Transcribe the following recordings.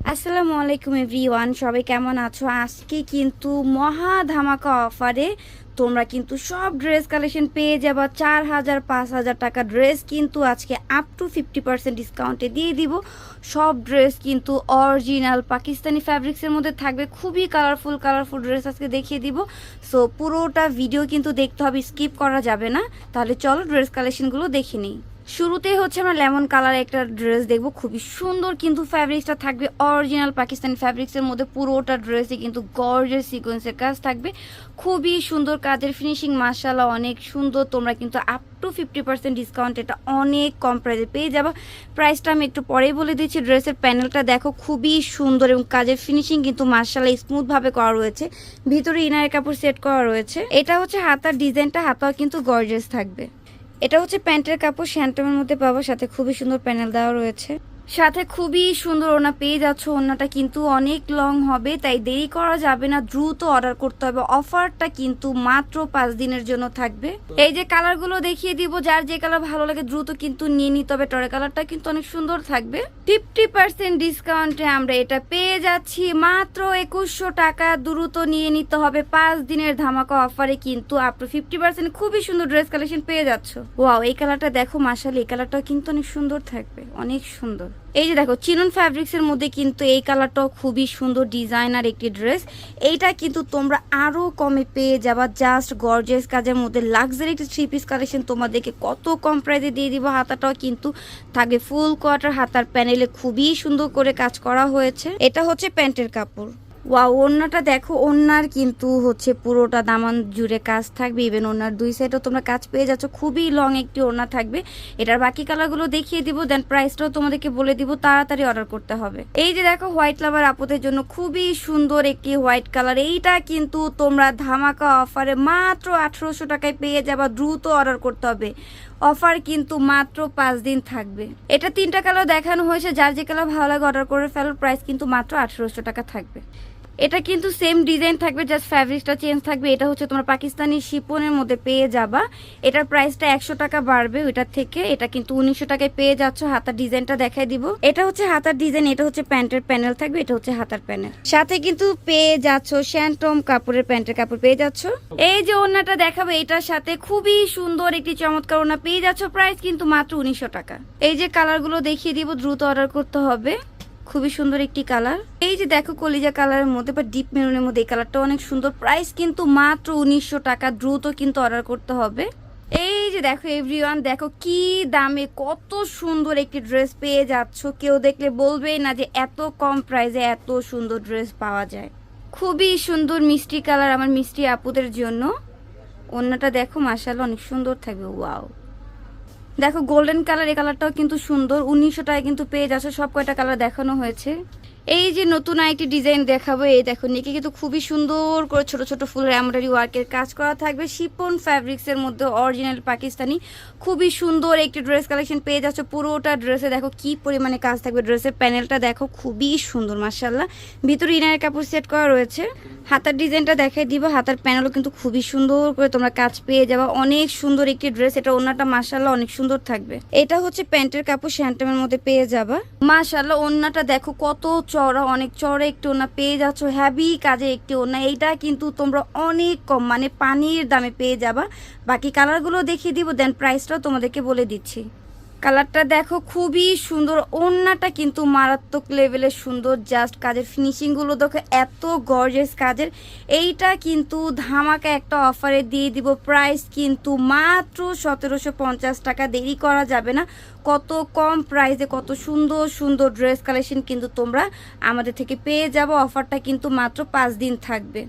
আসসালামু আলাইকুম এভরিওয়ান, সবাই কেমন আছো? আজকে কিন্তু মহা ধামাকা অফারে তোমরা কিন্তু সব ড্রেস কালেকশন পেয়ে যাবা। চার হাজার, পাঁচ হাজার টাকা ড্রেস কিন্তু আজকে আপ টু ফিফটি পার্সেন্ট ডিসকাউন্টে দিয়ে দিব। সব ড্রেস কিন্তু অরিজিনাল পাকিস্তানি ফ্যাব্রিক্সের মধ্যে থাকবে। খুবই কালারফুল কালারফুল ড্রেস আজকে দেখিয়ে দিব। সো পুরোটা ভিডিও কিন্তু দেখতে হবে স্কিপ করা যাবে না। তাহলে চলো ড্রেস কালেকশনগুলো দেখে নিই। শুরুতেই হচ্ছে আমরা লেমন কালার একটা ড্রেস দেখব। খুবই সুন্দর কিন্তু ফ্যাব্রিক্সটা থাকবে অরিজিনাল পাকিস্তানি ফ্যাব্রিক্সের মধ্যে পুরোটা ড্রেসে কিন্তু গর্জের সিকোয়েন্সের কাজ থাকবে। খুবই সুন্দর কাজের ফিনিশিং মার্শাল্লাহ অনেক সুন্দর। তোমরা কিন্তু up to fifty percent discount এটা অনেক কম প্রাইসে পেয়ে যাবা। প্রাইসটা আমি একটু পরেই বলে দিচ্ছি ড্রেসের প্যানেলটা দেখো, খুবই সুন্দর এবং কাজের ফিনিশিং কিন্তু মার্শাল্লাহ স্মুথভাবে করা রয়েছে। ভিতরে ইনার কাপড় সেট করা রয়েছে। এটা হচ্ছে হাতার ডিজাইনটা হাতাও কিন্তু গর্জেস থাকবে। এটা হচ্ছে প্যান্টের কাপড় শ্যান্টমের মধ্যে পাবো সাথে খুবই সুন্দর প্যানেল দেওয়া রয়েছে। সাথে খুবই সুন্দর ওনা পেয়ে যাচ্ছ ওনাটা কিন্তু অনেক লং হবে, তাই দেরি করা যাবে না, দ্রুত অর্ডার করতে হবে। অফারটা কিন্তু মাত্র পাঁচ দিনের জন্য থাকবে। এই যে কালারগুলো দেখিয়ে দিব, যার যে কালার ভালো লাগে দ্রুত কিন্তু নিয়ে নিতে হবে। টরে কালারটা কিন্তু অনেক সুন্দর থাকবে। ফিফটি পার্সেন্ট ডিসকাউন্টে আমরা এটা পেয়ে যাচ্ছি। মাত্র একুশশো টাকা দ্রুত নিয়ে নিতে হবে। পাঁচ দিনের ধামাকা অফারে কিন্তু আপ ফিফটি পার্সেন্ট খুবই সুন্দর ড্রেস কালেকশন পেয়ে যাচ্ছ। ওয়াও এই কালারটা দেখো মাসাল এই কালারটাও কিন্তু অনেক সুন্দর থাকবে, অনেক সুন্দর। এই যে দেখো, চিনন ফ্যাব্রিক্সের মধ্যে কিন্তু এই কালারটাও খুবই সুন্দর ডিজাইনার একটি ড্রেস এইটা কিন্তু তোমরা আরও কমে পেয়ে যাবা জাস্ট গর্জেস কাজের মধ্যে। লাক্সারি একটি থ্রি পিস কালেকশন তোমাদেরকে কত কম প্রাইসে দিয়ে দিব, হাতাটাও কিন্তু থাকবে ফুল কোয়ার্টার হাতার প্যানেলে খুবই সুন্দর করে কাজ করা হয়েছে। এটা হচ্ছে প্যান্টের কাপড়। ওয়া ওড়নাটা দেখো, ওড়নার কিন্তু হচ্ছে পুরোটা দামান জুড়ে কাজ থাকবে। ইভেন ওড়নার দুই সাইডেও তোমরা কাজ পেয়ে যাচ্ছ। খুবই লং একটি ওড়না থাকবে। এটার বাকি কালারগুলো দেখিয়ে দিব দেন প্রাইসটাও তোমাদেরকে বলে দিব, তাড়াতাড়ি অর্ডার করতে হবে। এই যে দেখো হোয়াইট লাভার আপদের জন্য খুবই সুন্দর একটি হোয়াইট কালার এইটা কিন্তু তোমরা ধামাকা অফারে মাত্র আঠারোশো টাকায় পেয়ে যাবা, দ্রুত অর্ডার করতে হবে। অফার কিন্তু মাত্র পাঁচ দিন থাকবে। এটা তিনটা কালার দেখানো হয়েছে। যার যে কালার ভালো লাগে অর্ডার করে ফেলো প্রাইস কিন্তু মাত্র আঠারোশো টাকা থাকবে। এটা কিন্তু সেম ডিজাইন থাকবে জাস্ট ফ্যাব্রিকটা চেঞ্জ থাকবে। এটা হচ্ছে তোমার পাকিস্তানি শিপনের মধ্যে পেয়ে যাবা। এটার প্রাইসটা একশো টাকা বাড়বে ওইটার থেকে। এটা কিন্তু উনিশশো টাকায় পেয়ে যাচ্ছ, হাতার ডিজাইনটা দেখাই দিব। এটা হচ্ছে হাতার ডিজাইন এটা হচ্ছে প্যান্টের প্যানেল থাকবে, এটা হচ্ছে হাতার প্যানেল সাথে কিন্তু পেয়ে যাচ্ছ শ্যান্টম কাপড়ের প্যান্টের কাপড়, পেয়ে যাচ্ছ। এই যে ওড়নাটা দেখাবে, এটার সাথে খুবই সুন্দর একটি চমৎকার ওড়না। পেয়ে যাচ্ছ প্রাইস কিন্তু মাত্র উনিশশো টাকা। এই যে কালারগুলো দেখিয়ে দিব, দ্রুত অর্ডার করতে হবে। খুবই সুন্দর একটি কালার। এই যে দেখো কলিজা কালারের মধ্যে বা ডিপ মেরুনের মধ্যে এই কালারটা অনেক সুন্দর। প্রাইস কিন্তু মাত্র উনিশশো টাকা, দ্রুত কিন্তু অর্ডার করতে হবে। এই যে দেখো এভরিওয়ান দেখো কি দামে কত সুন্দর একটি ড্রেস পেয়ে যাচ্ছ। কেউ দেখলে বলবেই না যে এত কম প্রাইসে এত সুন্দর ড্রেস পাওয়া যায়। খুবই সুন্দর মিষ্টি কালার আমার মিষ্টি আপুদের জন্য। অন্যটা দেখো মাসাল অনেক সুন্দর থাকবে। ওয়াও দেখো গোল্ডেন কালার এই কালারটাও কিন্তু সুন্দর। উনিশশো টাকায় কিন্তু পেয়ে যাচ্ছে। সব কয়টা কালার দেখানো হয়েছে? এই যে নতুন আরেকটি ডিজাইন দেখাবো, এই দেখো, নিকে কিন্তু খুবই সুন্দর করে ছোট ছোট ফুলের এমব্রয়ডারি ওয়ার্কের কাজ করা থাকবে। শিপন ফ্যাব্রিক্সের মধ্যে অরিজিনাল পাকিস্তানি, খুবই সুন্দর একটি ড্রেস কালেকশন পেয়ে যাচ্ছে পুরোটা ড্রেসে। দেখো কি পরিমাণে কাজ থাকবে ড্রেসের প্যানেলটা, দেখো খুবই সুন্দর মার্শাল্লাহ ভিতরে ইনারের কাপড় সেট করা রয়েছে। হাতার ডিজাইনটা দেখাই দিব, হাতার প্যানেলও কিন্তু খুবই সুন্দর করে তোমরা কাজ পেয়ে যাবা। অনেক সুন্দর একটি ড্রেস, এটা ওনাটা মাসাল্লাহ অনেক সুন্দর থাকবে। এটা হচ্ছে প্যান্টের কাপড় শ্যান্টামের মধ্যে পেয়ে যাবা। মাসাল্লাহ ওনাটা দেখো কত চড়া, অনেক চড়া, একটি ওনা পেয়ে যাচ্ছ হ্যাভি কাজে একটি ওনা, এইটা কিন্তু তোমরা অনেক কম মানে পানির দামে পেয়ে যাবা। বাকি কালারগুলো দেখিয়ে দিব দেন প্রাইসটাও তোমাদেরকে বলে দিচ্ছি। কালারটা দেখো খুবই সুন্দর। ওড়নাটা কিন্তু মারাত্মক লেভেলের সুন্দর। জাস্ট কাজের ফিনিশিংগুলো দেখো, এত গর্জেস কাজের। এইটা কিন্তু ধামাকা একটা অফারে দিয়ে দিব। প্রাইস কিন্তু মাত্র সতেরোশো পঞ্চাশ টাকা। দেরি করা যাবে না। কত কম প্রাইসে কত সুন্দর সুন্দর ড্রেস কালেকশন কিন্তু তোমরা আমাদের থেকে পেয়ে যাব। অফারটা কিন্তু মাত্র পাঁচ দিন থাকবে।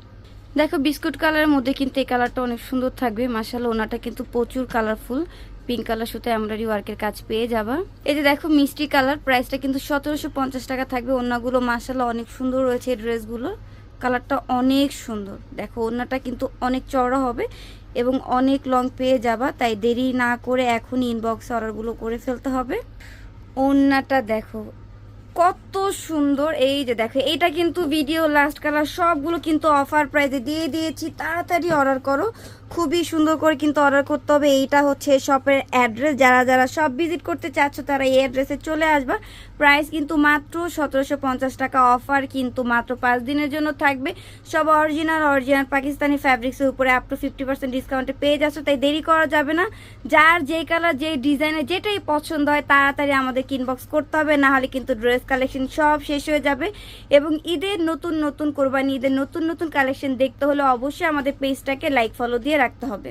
দেখো, বিস্কুট কালারের মধ্যে কিন্তু এই কালারটা অনেক সুন্দর থাকবে। মাসাল ওনাটা কিন্তু প্রচুর কালারফুল পিঙ্ক কালার সুতো এমব্রয়ডারি ওয়ার্কের কাজ পেয়ে যাবা। এই যে দেখো, মিষ্টি কালার প্রাইসটা কিন্তু সতেরোশো পঞ্চাশ টাকা থাকবে। ওনাগুলো মাসাল্লাহ অনেক সুন্দর রয়েছে এই ড্রেসগুলো। কালারটা অনেক সুন্দর। দেখো ওনাটা কিন্তু অনেক চড়া হবে এবং অনেক লং পেয়ে যাবা। তাই দেরি না করে এখনই ইনবক্সে অর্ডারগুলো করে ফেলতে হবে। ওড়নাটা দেখো কত সুন্দর। এই যে দেখো এটা কিন্তু ভিডিও লাস্ট কালার সবগুলো কিন্তু অফার প্রাইসে দিয়ে দিয়েছি। তাড়াতাড়ি অর্ডার করো। খুবই সুন্দর করে কিন্তু অর্ডার করতে হবে। এইটা হচ্ছে শপের অ্যাড্রেস যারা যারা সব ভিজিট করতে চাচ্ছ, তারা এই অ্যাড্রেসে চলে আসবা। প্রাইস কিন্তু মাত্র সতেরোশো পঞ্চাশ টাকা। অফার কিন্তু মাত্র পাঁচ দিনের জন্য থাকবে। সব অরিজিনাল অরিজিনাল পাকিস্তানি ফ্যাব্রিক্সের উপরে আপ টু ফিফটি পার্সেন্ট ডিসকাউন্টে পেয়ে যাচ্ছ। তাই দেরি করা যাবে না। যার যেই কালার যেই ডিজাইনের যেটাই পছন্দ হয়, তাড়াতাড়ি আমাদের ইনবক্স করতে হবে। না হলে কিন্তু ড্রেস কালেকশন সব শেষ হয়ে যাবে এবং ঈদের নতুন নতুন কোরবানি, ঈদের নতুন নতুন কালেকশন দেখতে হলে অবশ্যই আমাদের পেজটাকে লাইক ফলো দিয়ে রাখতে হবে।